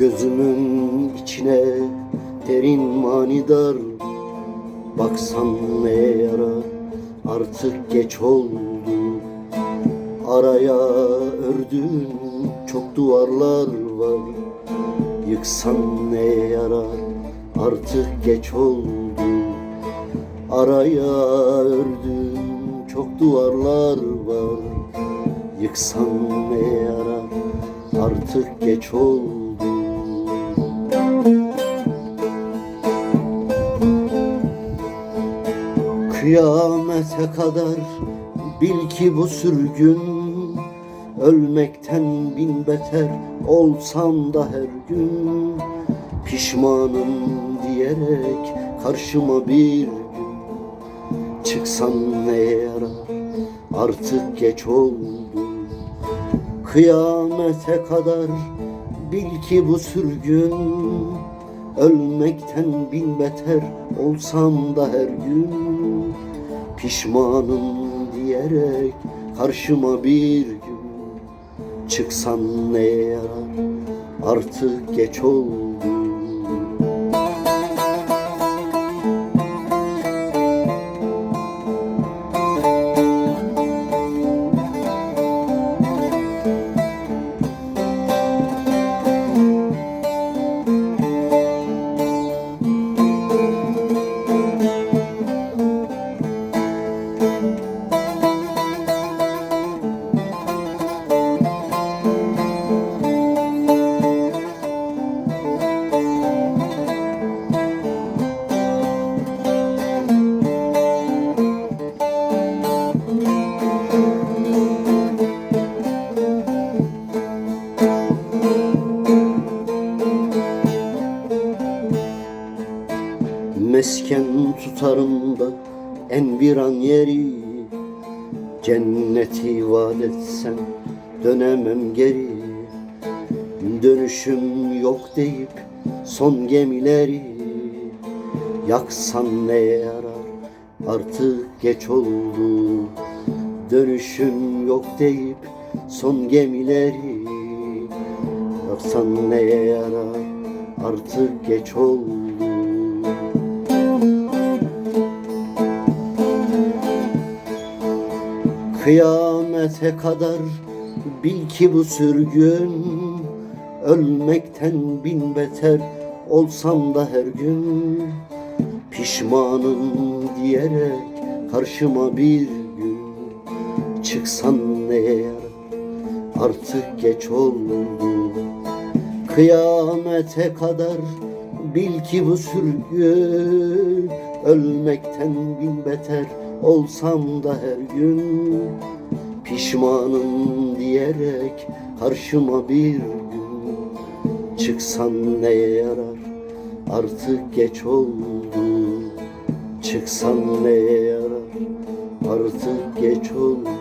Gözümün içine derin manidar Baksan ne yarar artık geç oldu. Araya ördüğün çok duvarlar var Yıksan ne yarar artık geç oldu. Araya ördüğün çok duvarlar var Yıksan ne yarar artık geç oldu Kıyamete kadar bil ki bu sürgün Ölmekten bin beter olsam da her gün Pişmanım diyerek karşıma bir gün Çıksan ne yarar? Artık geç oldu. Kıyamete kadar bil ki bu sürgün Ölmekten bin beter olsam da her gün Pişmanım diyerek karşıma bir gün Çıksan ne yarar? Artık geç oldu Mesken tutarım da en bir an yeri. Cenneti vaat etsen dönemem geri. Dönüşüm yok deyip son gemileri. Yaksan ne yarar artık geç oldu. Dönüşüm yok deyip son gemileri. Yaksan ne yarar artık geç oldu Kıyamete kadar bil ki bu sürgün Ölmekten bin beter olsam da her gün Pişmanım diyerek karşıma bir gün Çıksan ne yarar? Artık geç oldu. Kıyamete kadar bil ki bu sürgün Ölmekten bin beter olsam da her gün Pişmanım diyerek karşıma bir gün Çıksan ne yarar? Artık geç oldu Çıksan ne yarar? Artık geç oldu